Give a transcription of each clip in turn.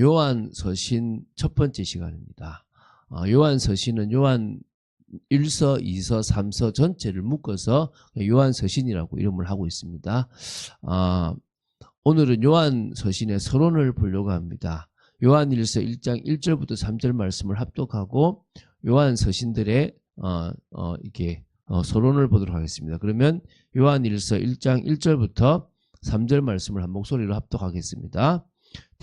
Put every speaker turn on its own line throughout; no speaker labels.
요한 서신 첫 번째 시간입니다. 어, 요한 서신은 요한 1서, 2서, 3서 전체를 묶어서 요한 서신이라고 이름을 하고 있습니다. 아, 오늘은 요한 서신의 서론을 보려고 합니다. 요한 1서 1장 1절부터 3절 말씀을 합독하고 요한 서신들의 어, 어, 이렇게 어, 서론을 보도록 하겠습니다. 그러면 요한 1서 1장 1절부터 3절 말씀을 한 목소리로 합독하겠습니다.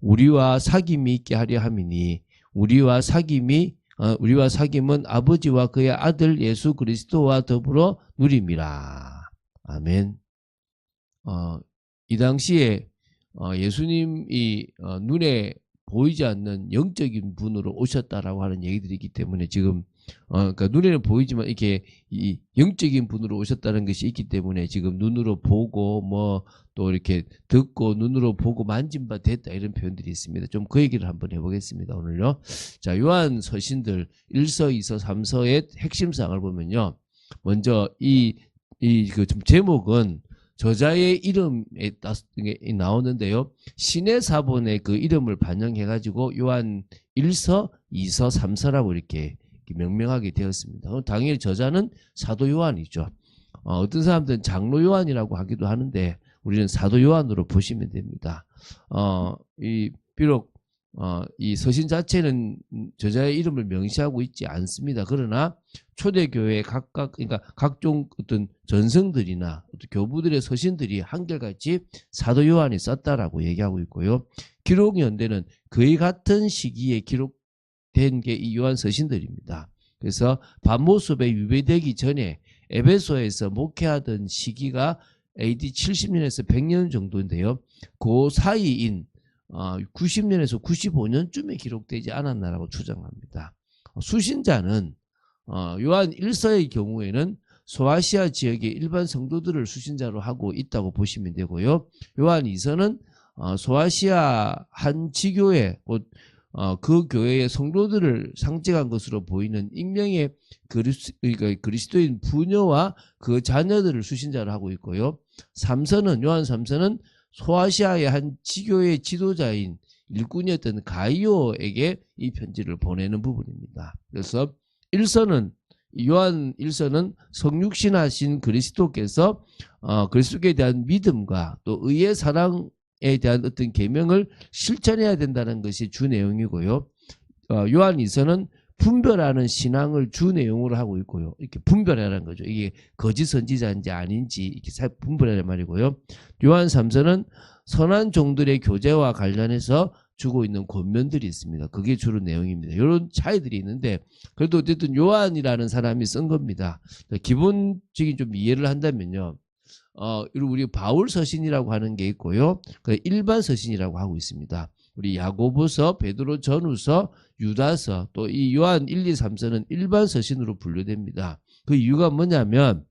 우리와 사귐이 있게 하려 함이니 우리와 사귐이 어, 우리와 사귐은 아버지와 그의 아들 예수 그리스도와 더불어 누림이라. 아멘. 어, 이 당시에 어, 예수님이 어, 눈에 보이지 않는 영적인 분으로 오셨다라고 하는 얘기들이 있기 때문에 지금 어, 그러니까 눈에는 보이지만 이렇게 이 영적인 분으로 오셨다는 것이 있기 때문에 지금 눈으로 보고 뭐 또 이렇게 듣고 눈으로 보고 만진 바 됐다 이런 표현들이 있습니다. 좀 그 얘기를 한번 해보겠습니다. 오늘요. 자 요한 서신들 1서, 2서, 3서의 핵심 사항을 보면요. 먼저 이 이 그 좀 제목은 저자의 이름에 나오는데요. 신의 사본의 그 이름을 반영해 가지고 요한 1서, 2서, 3서라고 이렇게 이렇게 명명하게 되었습니다. 당연히 저자는 사도 요한이죠. 어, 어떤 사람들은 장로 요한이라고 하기도 하는데 우리는 사도 요한으로 보시면 됩니다. 어, 이 비록 어, 이 서신 자체는 저자의 이름을 명시하고 있지 않습니다. 그러나 초대교회 각각 그러니까 각종 어떤 전성들이나 어떤 교부들의 서신들이 한결같이 사도 요한이 썼다라고 얘기하고 있고요. 기록 연대는 거의 같은 시기에 기록 된 게 이 요한 서신들입니다. 그래서 반모습에 유배되기 전에 에베소에서 목회하던 시기가 AD 70년에서 100년 정도인데요. 그 사이인 어, 90년에서 95년쯤에 기록되지 않았나라고 추정합니다. 어, 수신자는 어, 요한 1서의 경우에는 소아시아 지역의 일반 성도들을 수신자로 하고 있다고 보시면 되고요. 요한 2서는 어, 소아시아 한 지교회 곧 어, 그 교회의 성도들을 상징한 것으로 보이는 익명의 그리스, 그러니까 그리스도인 부녀와 그 자녀들을 수신자로 하고 있고요. 3서는 요한 3서는 소아시아의 한 지교의 지도자인 일꾼이었던 가이오에게 이 편지를 보내는 부분입니다. 그래서 1서는 요한 1서는 성육신하신 그리스도께서 어, 그리스도에 대한 믿음과 또 의의 사랑에 대한 어떤 계명을 실천해야 된다는 것이 주 내용이고요. 어, 요한 2서는 분별하는 신앙을 주 내용으로 하고 있고요. 이렇게 분별하라는 거죠. 이게 거짓 선지자인지 아닌지 이렇게 살- 분별하는 말이고요. 요한 3서는 선한 종들의 교제와 관련해서 주고 있는 권면들이 있습니다. 그게 주로 내용입니다. 이런 차이들이 있는데 그래도 어쨌든 요한이라는 사람이 쓴 겁니다. 기본적인 좀 이해를 한다면요. 어, 우리 바울 서신이라고 하는 게 있고요. 그 일반 서신이라고 하고 있습니다. 우리 야고보서, 베드로 전후서, 유다서, 또 이 요한 1, 2, 3서는 일반 서신으로 분류됩니다. 그 이유가 뭐냐면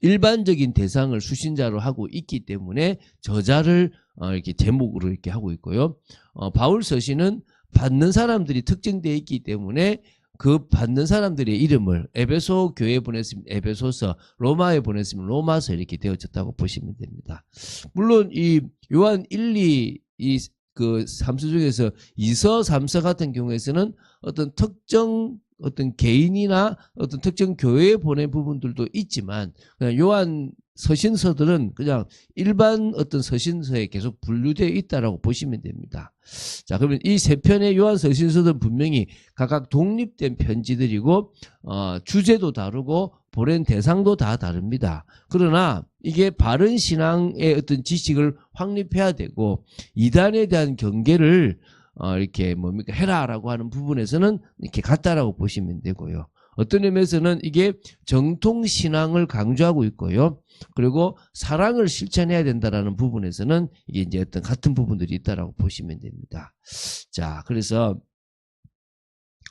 일반적인 대상을 수신자로 하고 있기 때문에 저자를 어, 이렇게 제목으로 이렇게 하고 있고요. 어, 바울 서신은 받는 사람들이 특정되어 있기 때문에 그 받는 사람들의 이름을 에베소 교회에 보냈으면 에베소서, 로마에 보냈으면 로마서 이렇게 되어졌다고 보시면 됩니다. 물론 이 요한 1, 2, 이그 3서 중에서 2서, 3서 같은 경우에서는 어떤 특정 어떤 개인이나 어떤 특정 교회에 보낸 부분들도 있지만 그냥 요한 서신서들은 그냥 일반 어떤 서신서에 계속 분류되어 있다라고 보시면 됩니다. 자, 그러면 이 세 편의 요한 서신서들은 분명히 각각 독립된 편지들이고 어, 주제도 다르고 보낸 대상도 다 다릅니다. 그러나 이게 바른 신앙의 어떤 지식을 확립해야 되고 이단에 대한 경계를 어, 이렇게 뭡니까 해라라고 하는 부분에서는 이렇게 같다라고 보시면 되고요. 어떤 의미에서는 이게 정통 신앙을 강조하고 있고요. 그리고 사랑을 실천해야 된다라는 부분에서는 이게 이제 어떤 같은 부분들이 있다라고 보시면 됩니다. 자, 그래서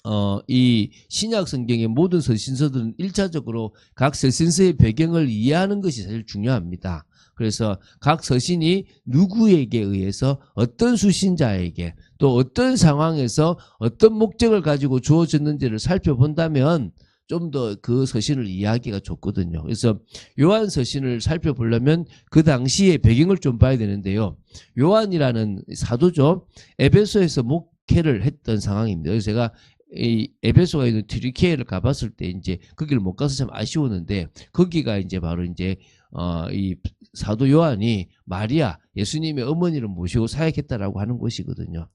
어, 이 신약 성경의 모든 서신서들은 일차적으로 각 서신서의 배경을 이해하는 것이 사실 중요합니다. 그래서 각 서신이 누구에게 의해서 어떤 수신자에게 또 어떤 상황에서 어떤 목적을 가지고 주어졌는지를 살펴본다면 좀 더 그 서신을 이해하기가 좋거든요. 그래서 요한 서신을 살펴보려면 그 당시의 배경을 좀 봐야 되는데요. 요한이라는 사도죠. 에베소에서 목회를 했던 상황입니다. 그래서 제가 이 에베소가 있는 트리케를 가봤을 때 이제 거기를 못 가서 참 아쉬웠는데 거기가 이제 바로 이제 어 이 사도 요한이 마리아 예수님의 어머니를 모시고 사역했다라고 하는 곳이거든요.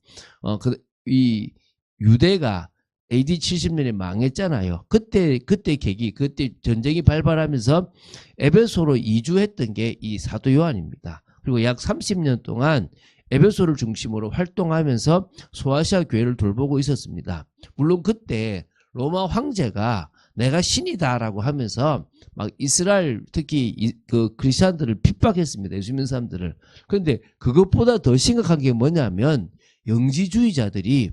어 그 이 유대가 AD 70년에 망했잖아요. 그때 그때 계기 그때 전쟁이 발발하면서 에베소로 이주했던 게 이 사도 요한입니다. 그리고 약 30년 동안 에베소를 중심으로 활동하면서 소아시아 교회를 돌보고 있었습니다. 물론 그때 로마 황제가 내가 신이다라고 하면서 막 이스라엘 특히 이, 그 크리스천들을 핍박했습니다. 예수 믿는 사람들을. 그런데 그것보다 더 심각한 게 뭐냐면 영지주의자들이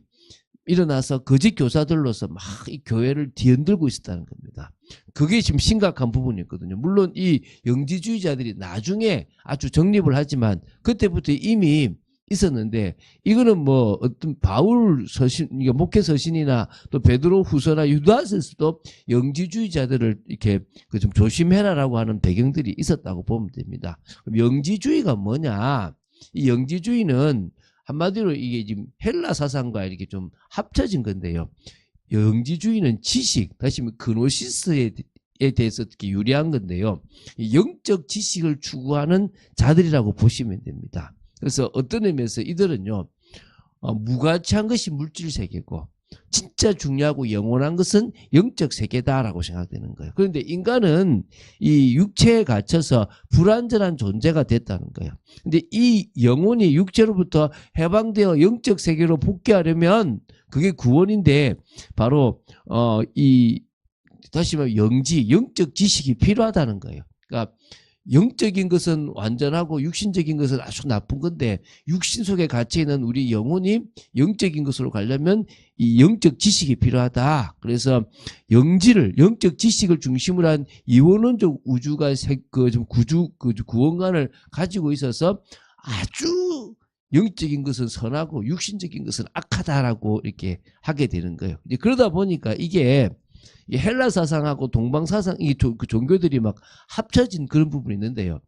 일어나서 거짓 교사들로서 막 이 교회를 뒤흔들고 있었다는 겁니다. 그게 지금 심각한 부분이거든요. 물론 이 영지주의자들이 나중에 아주 정립을 하지만 그때부터 이미 있었는데 이거는 뭐 어떤 바울 서신, 목회 서신이나 또 베드로 후서나 유다서에서도 영지주의자들을 이렇게 그 좀 조심해라라고 하는 배경들이 있었다고 보면 됩니다. 그럼 영지주의가 뭐냐? 이 영지주의는 한마디로 이게 지금 헬라 사상과 이렇게 좀 합쳐진 건데요. 영지주의는 지식, 다시 말해 그노시스에 에 대해서 특히 유리한 건데요. 이 영적 지식을 추구하는 자들이라고 보시면 됩니다. 그래서 어떤 의미에서 이들은요, 어, 무가치한 것이 물질 세계고, 진짜 중요하고 영원한 것은 영적 세계다라고 생각되는 거예요. 그런데 인간은 이 육체에 갇혀서 불완전한 존재가 됐다는 거예요. 근데 이 영혼이 육체로부터 해방되어 영적 세계로 복귀하려면 그게 구원인데 바로 어 이 다시 말해 영지 영적 지식이 필요하다는 거예요. 그러니까 영적인 것은 완전하고 육신적인 것은 아주 나쁜 건데 육신 속에 갇혀 있는 우리 영혼이 영적인 것으로 가려면 이 영적 지식이 필요하다. 그래서 영지를 영적 지식을 중심으로 한 이원론적 우주가 그좀 구주 그 구원관을 가지고 있어서 아주 영적인 것은 선하고 육신적인 것은 악하다라고 이렇게 하게 되는 거예요. 이제 그러다 보니까 이게 이 헬라 사상하고 동방 사상 이 그 종교들이 막 합쳐진 그런 부분이 있는데요.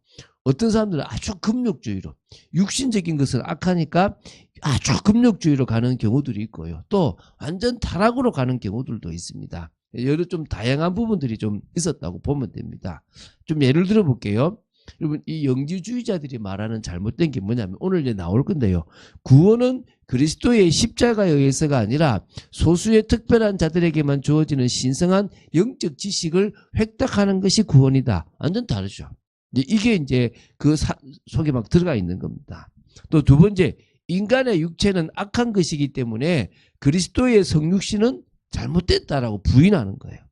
어떤 사람들은 아주 금욕주의로 육신적인 것은 악하니까 아주 금욕주의로 가는 경우들이 있고요. 또 완전 타락으로 가는 경우들도 있습니다. 여러 좀 다양한 부분들이 좀 있었다고 보면 됩니다. 좀 예를 들어 볼게요. 여러분 이 영지주의자들이 말하는 잘못된 게 뭐냐면 오늘 이제 나올 건데요. 구원은 그리스도의 십자가에 의해서가 아니라 소수의 특별한 자들에게만 주어지는 신성한 영적 지식을 획득하는 것이 구원이다. 완전 다르죠. 이게 이제 그 사, 속에 막 들어가 있는 겁니다. 또 두 번째, 인간의 육체는 악한 것이기 때문에 그리스도의 성육신은 잘못됐다라고 부인하는 거예요.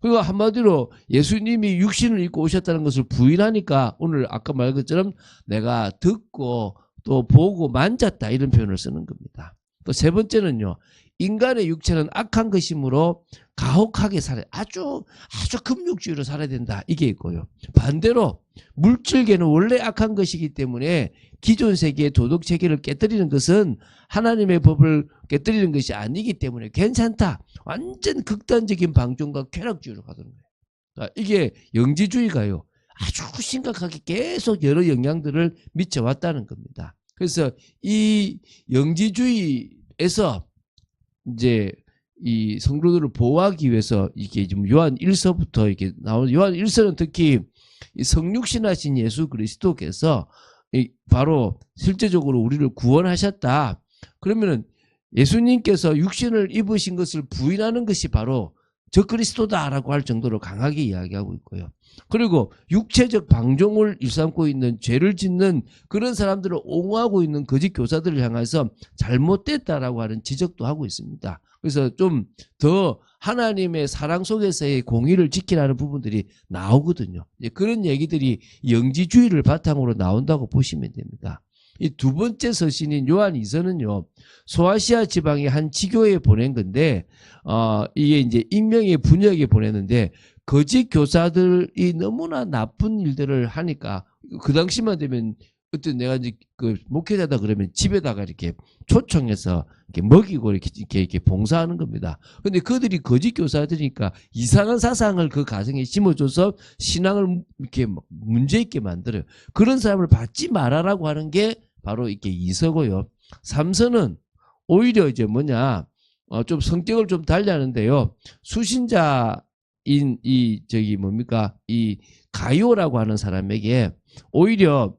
그리고 한마디로 예수님이 육신을 입고 오셨다는 것을 부인하니까 오늘 아까 말한 것처럼 내가 듣고 또 보고 만졌다 이런 표현을 쓰는 겁니다. 또 세 번째는요. 인간의 육체는 악한 것이므로 가혹하게 살아 아주 아주 금욕주의로 살아야 된다 이게 있고요. 반대로 물질계는 원래 악한 것이기 때문에 기존 세계의 도덕 체계를 깨뜨리는 것은 하나님의 법을 깨뜨리는 것이 아니기 때문에 괜찮다. 완전 극단적인 방종과 쾌락주의로 가는 거예요. 그러니까 이게 영지주의가요. 아주 심각하게 계속 여러 영향들을 미쳐왔다는 겁니다. 그래서 이 영지주의에서 이제 이 성도들을 보호하기 위해서 이게 지금 요한 1서부터 이렇게 나오는 요한 1서는 특히 이 성육신하신 예수 그리스도께서 이 바로 실제적으로 우리를 구원하셨다. 그러면은 예수님께서 육신을 입으신 것을 부인하는 것이 바로 저 그리스도다라고 할 정도로 강하게 이야기하고 있고요. 그리고 육체적 방종을 일삼고 있는 죄를 짓는 그런 사람들을 옹호하고 있는 거짓 교사들을 향해서 잘못됐다라고 하는 지적도 하고 있습니다. 그래서 좀 더 하나님의 사랑 속에서의 공의를 지키라는 부분들이 나오거든요. 그런 얘기들이 영지주의를 바탕으로 나온다고 보시면 됩니다. 이 두 번째 서신인 요한 이서는요, 소아시아 지방의 한 지교에 보낸 건데, 어, 이게 이제 익명의 분역에 보냈는데, 거짓 교사들이 너무나 나쁜 일들을 하니까, 그 당시만 되면, 어떤 내가 이제 그 목회자다 그러면 집에다가 이렇게 초청해서 이렇게 먹이고 이렇게, 이렇게, 이렇게 봉사하는 겁니다. 근데 그들이 거짓 교사들이니까 이상한 사상을 그 가정에 심어줘서 신앙을 이렇게 막 문제 있게 만들어요. 그런 사람을 받지 말아라고 하는 게 바로 이렇게 이서고요. 삼서는 오히려 이제 뭐냐, 어, 좀 성격을 좀 달리하는데요. 수신자인 이, 저기 뭡니까, 이 가요라고 하는 사람에게 오히려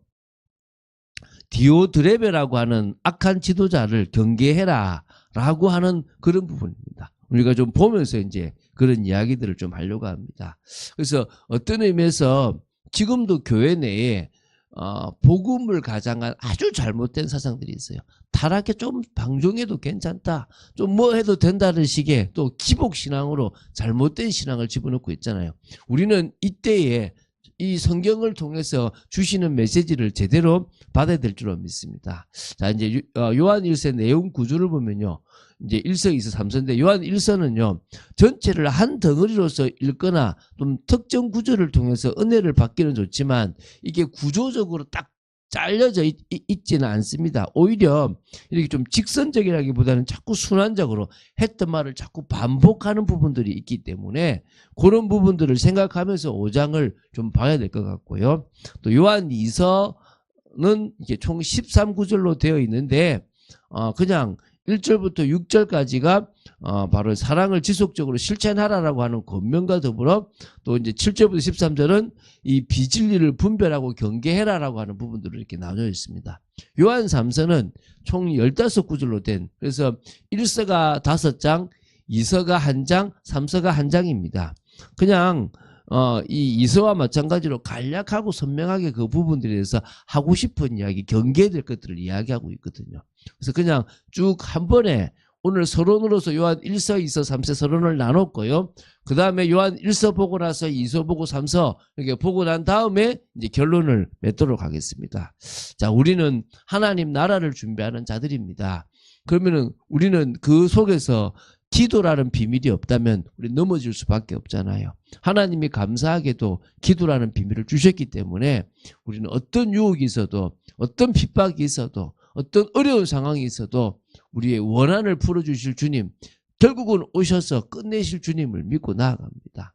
디오드레베라고 하는 악한 지도자를 경계해라 라고 하는 그런 부분입니다. 우리가 좀 보면서 이제 그런 이야기들을 좀 하려고 합니다. 그래서 어떤 의미에서 지금도 교회 내에 어, 복음을 가장한 아주 잘못된 사상들이 있어요. 타락해 좀 방종해도 괜찮다. 좀 뭐 해도 된다는 식의 또 기복 신앙으로 잘못된 신앙을 집어넣고 있잖아요. 우리는 이때에 이 성경을 통해서 주시는 메시지를 제대로 받아야 될 줄로 믿습니다. 자, 이제 유- 어, 요한 1서 내용 구조를 보면요. 이제 1서, 2서, 3서인데 요한 1서는요. 전체를 한 덩어리로서 읽거나 좀 특정 구조를 통해서 은혜를 받기는 좋지만 이게 구조적으로 딱 잘려져 있, 지는 않습니다. 오히려 이렇게 좀 직선적이라기보다는 자꾸 순환적으로 했던 말을 자꾸 반복하는 부분들이 있기 때문에 그런 부분들을 생각하면서 5장을 좀 봐야 될 것 같고요. 또 요한 2서는 이게 총 13구절로 되어 있는데 어 그냥 1절부터 6절까지가 어 바로 사랑을 지속적으로 실천하라라고 하는 권면과 더불어 또 이제 7절부터 13절은 이 비진리를 분별하고 경계해라라고 하는 부분들을 이렇게 나눠 있습니다. 요한 3서는 총 15구절로 된 그래서 1서가 5장, 2서가 1장, 3서가 1장입니다. 그냥 어, 이 이서와 마찬가지로 간략하고 선명하게 그 부분들에 대해서 하고 싶은 이야기, 경계될 것들을 이야기하고 있거든요. 그래서 그냥 쭉 한 번에 오늘 서론으로서 요한 1서, 2서, 3서 서론을 나눴고요. 그 다음에 요한 1서 보고 나서 2서 보고 3서 이렇게 보고 난 다음에 이제 결론을 맺도록 하겠습니다. 자, 우리는 하나님 나라를 준비하는 자들입니다. 그러면은 우리는 그 속에서 기도라는 비밀이 없다면 우리 넘어질 수밖에 없잖아요. 하나님이 감사하게도 기도라는 비밀을 주셨기 때문에 우리는 어떤 유혹이 있어도 어떤 핍박이 있어도 어떤 어려운 상황이 있어도 우리의 원한을 풀어주실 주님 결국은 오셔서 끝내실 주님을 믿고 나아갑니다.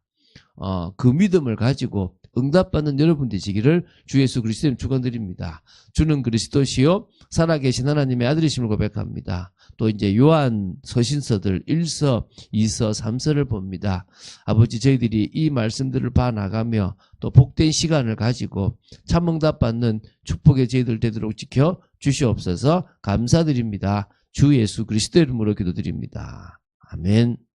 어, 그 믿음을 가지고 응답받는 여러분 되시기를 주 예수 그리스도 님 축원드립니다. 주는 그리스도시요 살아계신 하나님의 아들이심을 고백합니다. 또 이제 요한 서신서들 1서, 2서, 3서를 봅니다. 아버지 저희들이 이 말씀들을 봐 나가며 또 복된 시간을 가지고 참 응답 받는 축복의 저희들 되도록 지켜 주시옵소서 감사드립니다. 주 예수 그리스도 이름으로 기도드립니다. 아멘.